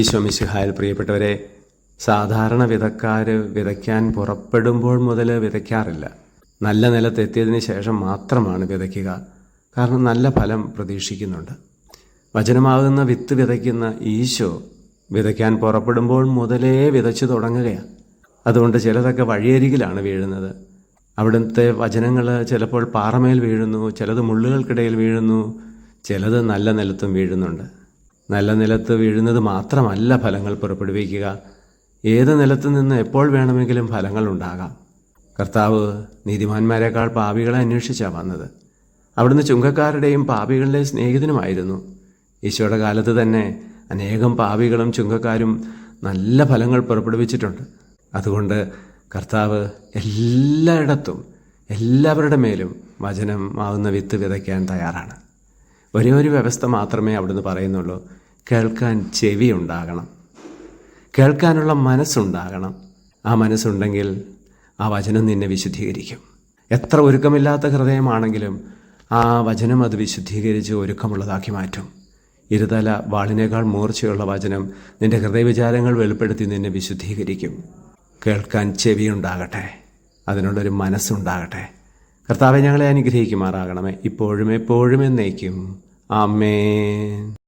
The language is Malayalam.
ഈശോ മിശിഹായിൽ പ്രിയപ്പെട്ടവരെ സാധാരണ വിതക്കാർ വിതയ്ക്കാൻ പുറപ്പെടുമ്പോൾ മുതൽ വിതയ്ക്കാറില്ല. നല്ല നിലത്തെത്തിയതിന് ശേഷം മാത്രമാണ് വിതയ്ക്കുക. കാരണം നല്ല ഫലം പ്രതീക്ഷിക്കുന്നുണ്ട്. വചനമാകുന്ന വിത്ത് വിതയ്ക്കുന്ന ഈശോ വിതയ്ക്കാൻ പുറപ്പെടുമ്പോൾ മുതലേ വിതച്ചു തുടങ്ങുകയാണ് അതുകൊണ്ട് ചിലതൊക്കെ വഴിയരികിലാണ് വീഴുന്നത്. അവിടുത്തെ വചനങ്ങൾ ചിലപ്പോൾ പാറമേൽ വീഴുന്നു ചിലത് മുള്ളുകൾക്കിടയിൽ വീഴുന്നു ചിലത് നല്ല നിലത്തും വീഴുന്നുണ്ട്. നല്ല നിലത്ത് വീഴുന്നത് മാത്രമല്ല ഫലങ്ങൾ പുറപ്പെടുവിക്കുക. ഏത് നിലത്ത് നിന്ന് എപ്പോൾ വേണമെങ്കിലും ഫലങ്ങൾ ഉണ്ടാകാം. കർത്താവ് നീതിമാന്മാരെക്കാൾ പാപികളെ അന്വേഷിച്ചാണ് വന്നത്. അവിടുന്ന് ചുങ്കക്കാരുടെയും പാപികളുടെയും സ്നേഹിതനുമായിരുന്നു. ഈശോയുടെ കാലത്ത് തന്നെ അനേകം പാപികളും ചുങ്കക്കാരും നല്ല ഫലങ്ങൾ പുറപ്പെടുവിച്ചിട്ടുണ്ട്. അതുകൊണ്ട് കർത്താവ് എല്ലായിടത്തും എല്ലാവരുടെ മേലും വചനമാവുന്ന വിത്ത് വിതയ്ക്കാൻ തയ്യാറാണ്. ഒരേ ഒരു വ്യവസ്ഥ മാത്രമേ അവിടുന്ന് പറയുന്നുള്ളൂ. കേൾക്കാൻ ചെവി ഉണ്ടാകണം കേൾക്കാനുള്ള മനസ്സുണ്ടാകണം. ആ മനസ്സുണ്ടെങ്കിൽ ആ വചനം നിന്നെ വിശുദ്ധീകരിക്കും. എത്ര ഒരുക്കമില്ലാത്ത ഹൃദയമാണെങ്കിലും ആ വചനം അത് വിശുദ്ധീകരിച്ച് ഒരുക്കമുള്ളതാക്കി മാറ്റും. ഇരുതല വാളിനേക്കാൾ മൂർച്ചയുള്ള വചനം നിന്റെ ഹൃദയവിചാരങ്ങൾ വെളിപ്പെടുത്തി നിന്നെ വിശുദ്ധീകരിക്കും. കേൾക്കാൻ ചെവി ചെവിയുണ്ടാകട്ടെ. അതിനുള്ളൊരു മനസ്സുണ്ടാകട്ടെ. കർത്താവെ ഞങ്ങളെ അനുഗ്രഹിക്കുമാറാകണമേ. ഇപ്പോഴും എപ്പോഴും എന്നേക്കും. Amen.